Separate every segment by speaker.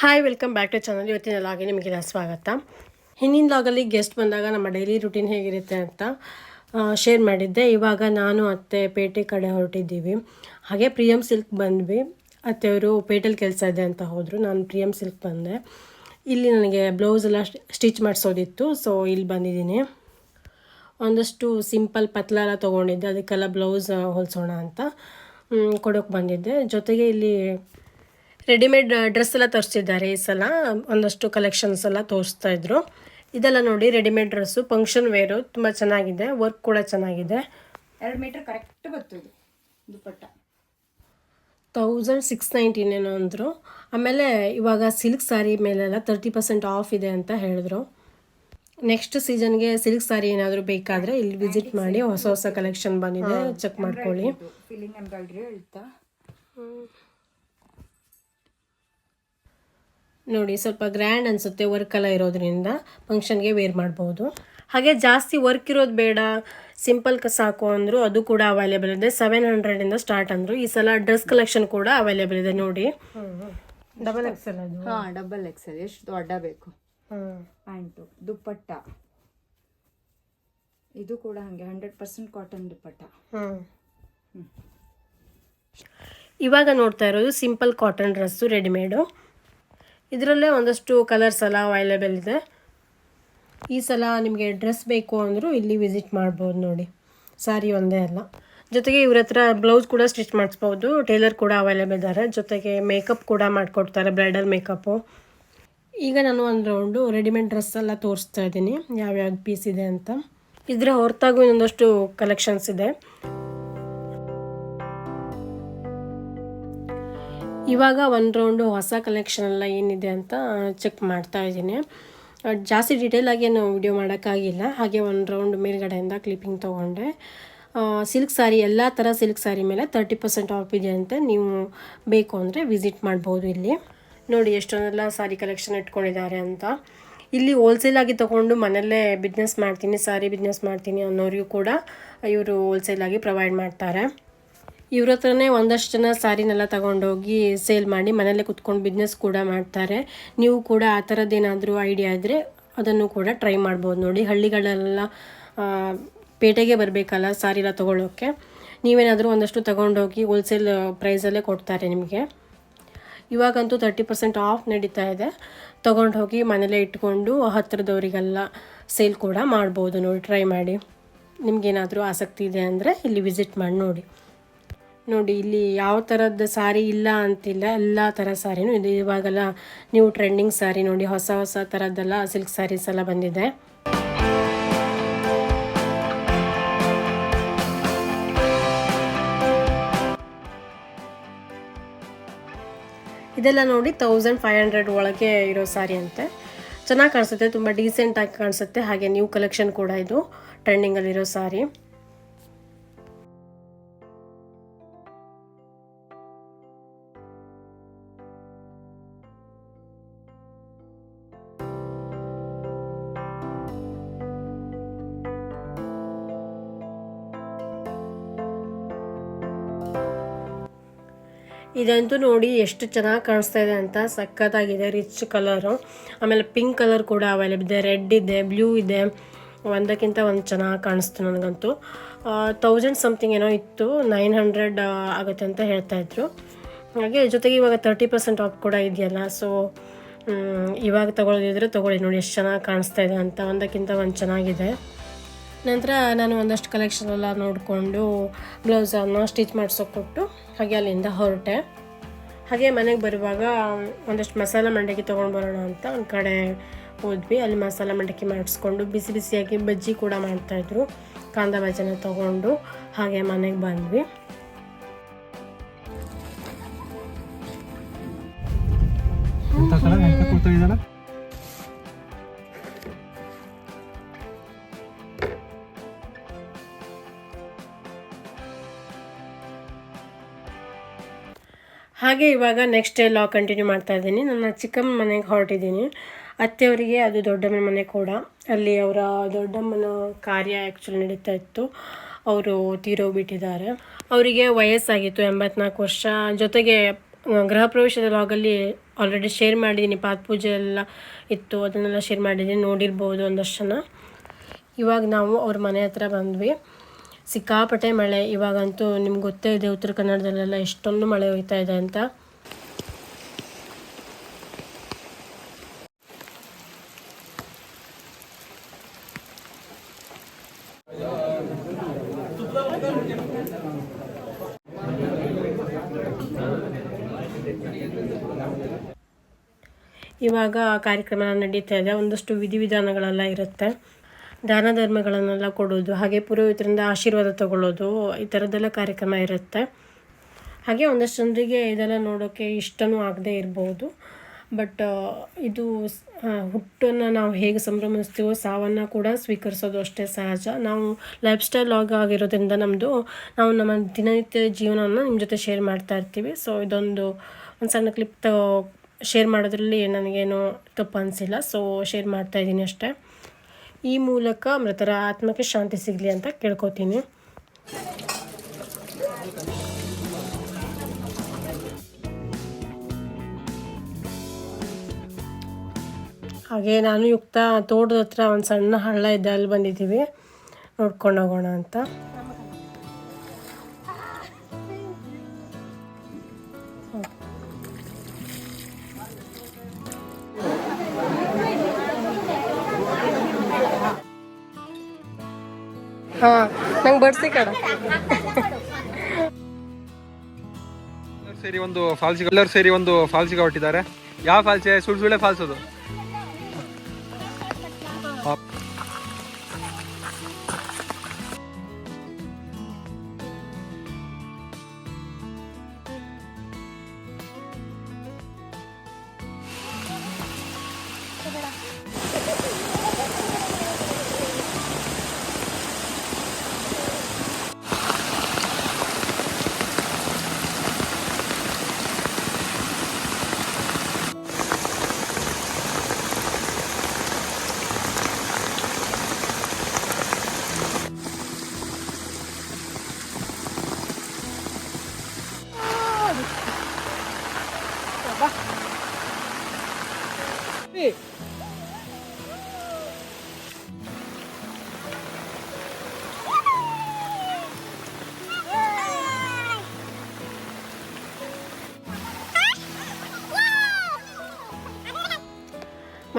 Speaker 1: Hi welcome back to channel ಇವತ್ತಿನ ಲಾಗಿ ನಿಮಗೆಲ್ಲ ಸ್ವಾಗತ. ಹಿಂದಿನ ಲಾಗಲ್ಲಿ ಗೆಸ್ಟ್ ಬಂದಾಗ ನಮ್ಮ ಡೈಲಿ ರುಟೀನ್ ಹೇಗಿರುತ್ತೆ ಅಂತ ಶೇರ್ ಮಾಡಿದ್ದೆ. ಇವಾಗ ನಾನು, ಅತ್ತೆ, ಪೇಟೆ ಕಡೆ ಹೊರಟಿದ್ದೀವಿ. ಹಾಗೆ ಪ್ರಿಯಮ್ ಸಿಲ್ಕ್ ಬಂದ್ವಿ. ಅತ್ತೆಯವರು ಪೇಟೆಲಿ ಕೆಲಸ ಇದೆ ಅಂತ ಹೋದರು. ನಾನು ಪ್ರಿಯಮ್ ಸಿಲ್ಕ್ ಬಂದೆ. ಇಲ್ಲಿ ನನಗೆ ಬ್ಲೌಸ್ ಎಲ್ಲ ಸ್ಟಿಚ್ ಮಾಡಿಸೋದಿತ್ತು. ಸೊ ಇಲ್ಲಿ ಬಂದಿದ್ದೀನಿ. ಒಂದಷ್ಟು ಸಿಂಪಲ್ ಪತ್ಲ ಎಲ್ಲ ತೊಗೊಂಡಿದ್ದೆ. ಅದಕ್ಕೆಲ್ಲ ಬ್ಲೌಸ್ ಹೊಲಿಸೋಣ ಅಂತ ಕೊಡೋಕ್ಕೆ ಬಂದಿದ್ದೆ. ಜೊತೆಗೆ ಇಲ್ಲಿ ರೆಡಿಮೇಡ್ ಡ್ರೆಸ್ ಎಲ್ಲ ತರಿಸಿದ್ದಾರೆ ಈ ಸಲ. ಒಂದಷ್ಟು ಕಲೆಕ್ಷನ್ಸ್ ಎಲ್ಲ ತೋರಿಸ್ತಾ ಇದ್ರು. ಇದೆಲ್ಲ ನೋಡಿ ರೆಡಿಮೇಡ್ ಡ್ರೆಸ್ಸು ಫಂಕ್ಷನ್ ವೇರು ತುಂಬ ಚೆನ್ನಾಗಿದೆ ವರ್ಕ್ ಕೂಡ ಚೆನ್ನಾಗಿದೆ.
Speaker 2: ಎರಡು ಮೀಟರ್ ಕರೆಕ್ಟ್ ಬರ್ತದೆ ದುಪ್ಪಟ್ಟ
Speaker 1: ತೌಸಂಡ್ ಸಿಕ್ಸ್ ನೈಂಟಿನೇನೋ ಅಂದರು. ಆಮೇಲೆ ಇವಾಗ ಸಿಲ್ಕ್ ಸ್ಯಾರಿ ಮೇಲೆಲ್ಲ ತರ್ಟಿ ಪರ್ಸೆಂಟ್ ಆಫ್ ಇದೆ ಅಂತ ಹೇಳಿದ್ರು. ನೆಕ್ಸ್ಟ್ ಸೀಸನ್ಗೆ ಸಿಲ್ಕ್ ಸಾರಿ ಏನಾದರೂ ಬೇಕಾದರೆ ಇಲ್ಲಿ ವಿಸಿಟ್ ಮಾಡಿ ಹೊಸ ಹೊಸ ಕಲೆಕ್ಷನ್ ಬಂದಿದೆ ಚೆಕ್ ಮಾಡ್ಕೊಳ್ಳಿ.
Speaker 2: ಫೀಲಿಂಗ್ ಎಂಬ್ರಾಯ್ಡ್ರಿ ಹೇಳ್ತಾ.
Speaker 1: ನೋಡಿ ಸ್ವಲ್ಪ ಗ್ರ್ಯಾಂಡ್ ಅನಿಸುತ್ತೆ ವರ್ಕೆಲ್ಲ ಎಲ್ಲ ಇರೋದ್ರಿಂದ. ಫಂಕ್ಷನ್ಗೆ ವೇರ್ ಮಾಡ್ಬೋದು. ಹಾಗೆ ಜಾಸ್ತಿ ವರ್ಕ್ ಇರೋದು ಬೇಡ. ಸಿಂಪಲ್ ಕ ಸಾಕು ಅಂದರು ಅದು ಕೂಡ ಅವೈಲೇಬಲ್ ಇದೆ. ಸೆವೆನ್ ಹಂಡ್ರೆಡಿಂದ ಸ್ಟಾರ್ಟ್ ಅಂದರು. ಈ ಸಲ ಡ್ರೆಸ್ ಕಲೆಕ್ಷನ್ ಕೂಡ ಅವೈಲೇಬಲ್ ಇದೆ ನೋಡಿ. ಡಬಲ್ ಎಕ್ಸೆಲ್ ಅದು.
Speaker 2: ಹಾಂ ಡಬಲ್ ಎಕ್ಸೆಲ್ ಎಷ್ಟು ದೊಡ್ಡ ಬೇಕು.
Speaker 1: ಹ್ಮ್.
Speaker 2: ಪ್ಯಾಂಟು ದುಪ್ಪಟ್ಟ. ಇದು ಕೂಡ ಹಂಗೆ hundred percent cotton dupatta.
Speaker 1: Hmm. ಇವಾಗ ನೋಡ್ತಾ ಇರೋದು ಸಿಂಪಲ್ ಕಾಟನ್ ಡ್ರೆಸ್ಸು ರೆಡಿಮೇಡು ಇದರಲ್ಲೇ ಒಂದಷ್ಟು ಕಲರ್ಸ್ ಎಲ್ಲ ಅವೈಲೇಬಲ್ ಇದೆ. ಈ ಸಲ ನಿಮಗೆ ಡ್ರೆಸ್ ಬೇಕು ಅಂದರೂ ಇಲ್ಲಿ ವಿಸಿಟ್ ಮಾಡ್ಬೋದು ನೋಡಿ. ಸಾರಿ ಒಂದೇ ಅಲ್ಲ. ಜೊತೆಗೆ ಇವ್ರ ಹತ್ರ ಬ್ಲೌಸ್ ಕೂಡ ಸ್ಟಿಚ್ ಮಾಡಿಸ್ಬೋದು. ಟೇಲರ್ ಕೂಡ ಅವೈಲೇಬಲ್ ಇದ್ದಾರೆ ಜೊತೆಗೆ ಮೇಕಪ್ ಕೂಡ ಮಾಡಿಕೊಡ್ತಾರೆ ಬ್ರೈಡಲ್ ಮೇಕಪ್ಪು ಈಗ ನಾನು ಒಂದು ರೌಂಡು ರೆಡಿಮೇಡ್ ಡ್ರೆಸ್ ಎಲ್ಲ ತೋರಿಸ್ತಾ ಇದ್ದೀನಿ. ಯಾವ್ಯಾವ ಪೀಸ್ ಇದೆ ಅಂತ. ಇದರ ಹೊರತಾಗೂ ಇನ್ನೊಂದಷ್ಟು ಕಲೆಕ್ಷನ್ಸ್ ಇದೆ. ಇವಾಗ ಒಂದು ರೌಂಡು ಹೊಸ ಕಲೆಕ್ಷನ್ ಎಲ್ಲ ಏನಿದೆ ಅಂತ ಚೆಕ್ ಮಾಡ್ತಾ ಇದ್ದೀನಿ. ಜಾಸ್ತಿ ಡೀಟೇಲ್ ಏನು ವಿಡಿಯೋ ಮಾಡೋಕ್ಕಾಗಿಲ್ಲ. ಹಾಗೆ ಒಂದು ರೌಂಡ್ ಮೇಲ್ಗಡೆಯಿಂದ ಕ್ಲಿಪ್ಪಿಂಗ್ ತೊಗೊಂಡೆ. ಸಿಲ್ಕ್ ಸ್ಯಾರಿ ಎಲ್ಲ ಥರ ಸಿಲ್ಕ್ ಸ್ಯಾರಿ ಮೇಲೆ ತರ್ಟಿ ಪರ್ಸೆಂಟ್ ಆಫ್ ಇದೆ ಅಂತ ನೀವು ಬೇಕು ಅಂದರೆ ವಿಸಿಟ್ ಮಾಡ್ಬೋದು ಇಲ್ಲಿ. ನೋಡಿ, ಎಷ್ಟೊಂದೆಲ್ಲ ಸ್ಯಾರಿ ಕಲೆಕ್ಷನ್ ಇಟ್ಕೊಂಡಿದ್ದಾರೆ ಅಂತ. ಇಲ್ಲಿ ಹೋಲ್ಸೇಲ್ ಆಗಿ ತೊಗೊಂಡು ಮನೆಯಲ್ಲೇ ಬಿಸ್ನೆಸ್ ಮಾಡ್ತೀನಿ ಸ್ಯಾರಿ ಬಿಸ್ನೆಸ್ ಮಾಡ್ತೀನಿ ಅನ್ನೋರಿಗೂ ಕೂಡ ಇವರು ಹೋಲ್ಸೇಲ್ ಆಗಿ ಪ್ರೊವೈಡ್ ಮಾಡ್ತಾರೆ. ಇವ್ರ ಹತ್ರನೇ ಒಂದಷ್ಟು ಜನ ಸ್ಯಾರಿನೆಲ್ಲ ತಗೊಂಡೋಗಿ ಸೇಲ್ ಮಾಡಿ ಮನೇಲೆ ಕುತ್ಕೊಂಡು ಬಿಸ್ನೆಸ್ ಕೂಡ ಮಾಡ್ತಾರೆ. ನೀವು ಕೂಡ ಆ ಥರದ್ದೇನಾದರೂ ಐಡಿಯಾ ಇದ್ದರೆ ಅದನ್ನು ಕೂಡ ಟ್ರೈ ಮಾಡ್ಬೋದು ನೋಡಿ. ಹಳ್ಳಿಗಳೆಲ್ಲ ಪೇಟೆಗೆ ಬರಬೇಕಲ್ಲ ಸ್ಯಾರಿ ಎಲ್ಲ ತೊಗೊಳ್ಳೋಕ್ಕೆ ನೀವೇನಾದರೂ ಒಂದಷ್ಟು ತೊಗೊಂಡೋಗಿ ಹೋಲ್ಸೇಲ್ ಪ್ರೈಸಲ್ಲೇ ಕೊಡ್ತಾರೆ ನಿಮಗೆ. ಇವಾಗಂತೂ ತರ್ಟಿ ಪರ್ಸೆಂಟ್ ಆಫ್ ನಡೀತಾ ಇದೆ. ತೊಗೊಂಡು ಹೋಗಿ ಮನೇಲೇ ಇಟ್ಕೊಂಡು ಹತ್ತಿರದವರಿಗೆಲ್ಲ ಸೇಲ್ ಕೂಡ ಮಾಡ್ಬೋದು ನೋಡಿ ಟ್ರೈ ಮಾಡಿ. ನಿಮಗೇನಾದರೂ ಆಸಕ್ತಿ ಇದೆ ಅಂದರೆ ಇಲ್ಲಿ ವಿಸಿಟ್ ಮಾಡಿ ನೋಡಿ. ನೋಡಿ, ಇಲ್ಲಿ ಯಾವ ಥರದ ಸಾರಿ ಇಲ್ಲ ಅಂತಿಲ್ಲ, ಎಲ್ಲ ಥರ ಸಾರಿನೂ ಇದೆ. ಇವಾಗೆಲ್ಲ ನ್ಯೂ ಟ್ರೆಂಡಿಂಗ್ ಸಾರಿ ನೋಡಿ, ಹೊಸ ಹೊಸ ಥರದ್ದೆಲ್ಲ ಸಿಲ್ಕ್ ಸ್ಯಾರೀಸ್ ಎಲ್ಲ ಬಂದಿದೆ. ಇದೆಲ್ಲ ನೋಡಿ ತೌಸಂಡ್ ಫೈವ್ ಹಂಡ್ರೆಡ್ ಒಳಗೆ ಇರೋ ಸಾರಿ ಅಂತೆ. ಚೆನ್ನಾಗಿ ಕಾಣಿಸುತ್ತೆ, ತುಂಬ ಡೀಸೆಂಟಾಗಿ ಕಾಣಿಸುತ್ತೆ. ಹಾಗೆ ನ್ಯೂ ಕಲೆಕ್ಷನ್ ಕೂಡ ಇದು ಟ್ರೆಂಡಿಂಗಲ್ಲಿರೋ ಸಾರಿ. ಇದಂತೂ ನೋಡಿ ಎಷ್ಟು ಚೆನ್ನಾಗಿ ಕಾಣಿಸ್ತಾ ಇದೆ ಅಂತ, ಸಖತ್ತಾಗಿದೆ ರಿಚ್ ಕಲರು ಆಮೇಲೆ ಪಿಂಕ್ ಕಲರ್ ಕೂಡ ಅವೈಲೇಬಲ್ ಇದೆ. ರೆಡ್ ಇದೆ ಬ್ಲೂ ಇದೆ. ಒಂದಕ್ಕಿಂತ ಒಂದು ಚೆನ್ನಾಗಿ ಕಾಣಿಸ್ತು ನನಗಂತೂ. ತೌಸಂಡ್ ಸಮಥಿಂಗ್ ಏನೋ ಇತ್ತು ನೈನ್ ಹಂಡ್ರೆಡ್ ಆಗುತ್ತೆ ಅಂತ ಹೇಳ್ತಾ ಇದ್ರು. ಹಾಗೆ ಜೊತೆಗೆ ಇವಾಗ ತರ್ಟಿ ಪರ್ಸೆಂಟ್ ಆಫ್ ಕೂಡ ಇದೆಯಲ್ಲ ಸೊ ಇವಾಗ ತೊಗೊಳೋದಿದ್ರೆ ತೊಗೊಳ್ಳಿ ನೋಡಿ ಎಷ್ಟು ಚೆನ್ನಾಗಿ ಕಾಣಿಸ್ತಾ ಇದೆ ಅಂತ. ಒಂದಕ್ಕಿಂತ ಒಂದು ಚೆನ್ನಾಗಿದೆ. ನಂತರ ನಾನು ಒಂದಷ್ಟು ಕಲೆಕ್ಷನ್ ಎಲ್ಲ ನೋಡಿಕೊಂಡು ಬ್ಲೌಸನ್ನು ಸ್ಟಿಚ್ ಮಾಡಿಸೋ ಕೊಟ್ಟು ಹಾಗೆ ಅಲ್ಲಿಂದ ಹೊರಟೆ. ಹಾಗೆ ಮನೆಗೆ ಬರುವಾಗ ಒಂದಷ್ಟು ಮಸಾಲ ಮಂಡಕ್ಕಿ ತೊಗೊಂಡು ಬರೋಣ ಅಂತ ಒಂದು ಕಡೆ ಹೋದ್ವಿ. ಅಲ್ಲಿ ಮಸಾಲ ಮಂಡಕ್ಕಿ ಮಾಡಿಸ್ಕೊಂಡು ಬಿಸಿ ಬಿಸಿಯಾಗಿ ಬಜ್ಜಿ ಕೂಡ ಮಾಡ್ತಾಯಿದ್ರು ಕಾಂದ ಬಜ್ಜನ ತೊಗೊಂಡು ಹಾಗೆ ಮನೆಗೆ ಬಂದ್ವಿ.
Speaker 3: ಎಂತ
Speaker 1: ಹಾಗೆ ಇವಾಗ ನೆಕ್ಸ್ಟ್ ಲಾ ಕಂಟಿನ್ಯೂ ಮಾಡ್ತಾ ಇದ್ದೀನಿ. ನನ್ನ ಚಿಕ್ಕಮ್ಮ ಮನೆಗೆ ಹೊರಟಿದ್ದೀನಿ. ಅತ್ತೆಯವರಿಗೆ ಅದು ದೊಡ್ಡಮ್ಮನ ಮನೆ ಕೂಡ. ಅಲ್ಲಿ ಅವರ ದೊಡ್ಡಮ್ಮನ ಕಾರ್ಯ ಆ್ಯಕ್ಚುಲಿ ನಡೀತಾ ಇತ್ತು. ಅವರು ತೀರೋಗ್ಬಿಟ್ಟಿದ್ದಾರೆ ಅವರಿಗೆ ವಯಸ್ಸಾಗಿತ್ತು, ಎಂಬತ್ನಾಲ್ಕು ವರ್ಷ. ಜೊತೆಗೆ ಗೃಹ ಪ್ರವೇಶದ ಲಾಗಲ್ಲಿ ಆಲ್ರೆಡಿ ಶೇರ್ ಮಾಡಿದ್ದೀನಿ. ಪಾದ ಪೂಜೆ ಎಲ್ಲ ಇತ್ತು. ಅದನ್ನೆಲ್ಲ ಶೇರ್ ಮಾಡಿದ್ದೀನಿ. ನೋಡಿರ್ಬೋದು ಒಂದಷ್ಟು ಜನ. ಇವಾಗ ನಾವು ಅವ್ರ ಮನೆ ಹತ್ರ ಬಂದ್ವಿ. ಸಿಕ್ಕಾಪಟ್ಟೆ ಮಳೆ. ಇವಾಗಂತೂ ನಿಮ್ಗೆ ಗೊತ್ತೇ ಇದೆ ಉತ್ತರ ಕನ್ನಡದಲ್ಲೆಲ್ಲ ಎಷ್ಟೊಂದು ಮಳೆ ಹೋಗ್ತಾ ಇದೆ ಅಂತ. ಇವಾಗ ಕಾರ್ಯಕ್ರಮ ನಡೀತಾ ಇದೆ. ಒಂದಷ್ಟು ವಿಧಿವಿಧಾನಗಳೆಲ್ಲ ಇರುತ್ತೆ. ದಾನ ಧರ್ಮಗಳನ್ನೆಲ್ಲ ಕೊಡೋದು ಹಾಗೆ ಪುರೋಹಿತರಿಂದ ಆಶೀರ್ವಾದ ತಗೊಳ್ಳೋದು, ಈ ಥರದ್ದೆಲ್ಲ ಕಾರ್ಯಕ್ರಮ ಇರುತ್ತೆ. ಹಾಗೆ ಒಂದಷ್ಟು ಜನರಿಗೆ ಇದೆಲ್ಲ ನೋಡೋಕ್ಕೆ ಇಷ್ಟನೂ ಆಗದೆ ಇರ್ಬೋದು. ಬಟ್ ಇದು ಹುಟ್ಟನ್ನು ನಾವು ಹೇಗೆ ಸಂಭ್ರಮಿಸ್ತೀವೋ ಸಾವನ್ನು ಕೂಡ ಸ್ವೀಕರಿಸೋದು ಅಷ್ಟೇ ಸಹಜ. ನಾವು ಲೈಫ್ ಸ್ಟೈಲ್ ಲಾಗ್ ಆಗಿರೋದ್ರಿಂದ ನಮ್ಮದು ನಾವು ನಮ್ಮ ದಿನನಿತ್ಯ ಜೀವನವನ್ನು ನಿಮ್ಮ ಜೊತೆ ಶೇರ್ ಮಾಡ್ತಾ ಇರ್ತೀವಿ. ಸೊ, ಇದೊಂದು, ಒಂದು ಸಣ್ಣ ಕ್ಲಿಪ್ ತ, ಶೇರ್ ಮಾಡೋದ್ರಲ್ಲಿ ನನಗೇನು ತಪ್ಪು ಅನಿಸಿಲ್ಲ. ಸೊ, ಶೇರ್ ಮಾಡ್ತಾ ಇದ್ದೀನಿ ಅಷ್ಟೇ. ಈ ಮೂಲಕ ಮೃತರ ಆತ್ಮಕ್ಕೆ ಶಾಂತಿ ಸಿಗಲಿ ಅಂತ ಕೇಳ್ಕೊತೀನಿ. ಹಾಗೆ ನಾನು ಯುಕ್ತ ತೋಟದ ಹತ್ರ ಒಂದು ಸಣ್ಣ ಹಳ್ಳ ಇದೆ, ಅಲ್ಲಿ ಬಂದಿದ್ದೀವಿ. ನೋಡ್ಕೊಂಡು ಹೋಗೋಣ ಅಂತ. ಹಾಂ, ನಂಗೆ ಬಡ್ಸಿ ಕಡ
Speaker 3: ಸೇರಿ ಒಂದು ಫಾಲ್ಸ್ ಎಲ್ಲರೂ ಸೇರಿ ಒಂದು ಫಾಲ್ಸಿಗೆ ಹೊರಟಿದ್ದಾರೆ. ಯಾವ ಫಾಲ್ಸೆ? ಸುಳ್ಳು ಸುಳ್ಳೆ ಫಾಲ್ಸ್ ಅದು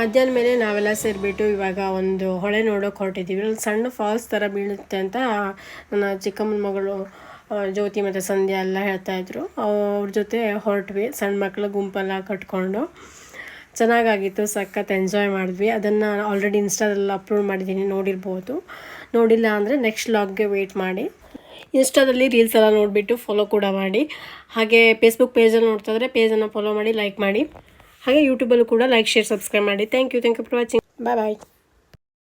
Speaker 1: ಮಧ್ಯಾಹ್ನ ಮೇಲೆ ನಾವೆಲ್ಲ ಸೇರಿಬಿಟ್ಟು ಇವಾಗ ಒಂದು ಹೊಳೆ ನೋಡೋಕೆ ಹೊರಟಿದ್ದೀವಿ. ಒಂದು ಸಣ್ಣ ಫಾಲ್ಸ್ ಥರ ಬೀಳುತ್ತೆ ಅಂತ ನನ್ನ ಚಿಕ್ಕಮ್ಮನ ಮಗಳು ಜ್ಯೋತಿ ಮತ್ತು ಸಂಧ್ಯಾ ಎಲ್ಲ ಹೇಳ್ತಾಯಿದ್ರು ಅವ್ರ ಜೊತೆ ಹೊರಟ್ವಿ. ಸಣ್ಣ ಮಕ್ಕಳ ಗುಂಪೆಲ್ಲ ಕಟ್ಕೊಂಡು ಚೆನ್ನಾಗಾಗಿತ್ತು, ಸಖತ್ ಎಂಜಾಯ್ ಮಾಡಿದ್ವಿ. ಅದನ್ನು ಆಲ್ರೆಡಿ ಇನ್ಸ್ಟಾದಲ್ಲಿ ಅಪ್ಲೋಡ್ ಮಾಡಿದ್ದೀನಿ, ನೋಡಿರ್ಬೋದು. ನೋಡಿಲ್ಲ ಅಂದರೆ ನೆಕ್ಸ್ಟ್ ಲಾಗ್ಗೆ ವೆಯ್ಟ್ ಮಾಡಿ. ಇನ್ಸ್ಟಾದಲ್ಲಿ ರೀಲ್ಸ್ ಎಲ್ಲ ನೋಡಿಬಿಟ್ಟು ಫಾಲೋ ಕೂಡ ಮಾಡಿ. ಹಾಗೆ ಫೇಸ್ಬುಕ್ ಪೇಜಲ್ಲಿ ನೋಡ್ತಾ ಇದ್ರೆ ಪೇಜನ್ನು ಫಾಲೋ ಮಾಡಿ ಲೈಕ್ ಮಾಡಿ. ಹಾಗೆ ಯೂಟ್ಯೂಬಲ್ಲೂ ಕೂಡ ಲೈಕ್ ಶೇರ್ ಸಬ್ಸ್ಕ್ರೈಬ್ ಮಾಡಿ. Thank you thank you for watching bye bye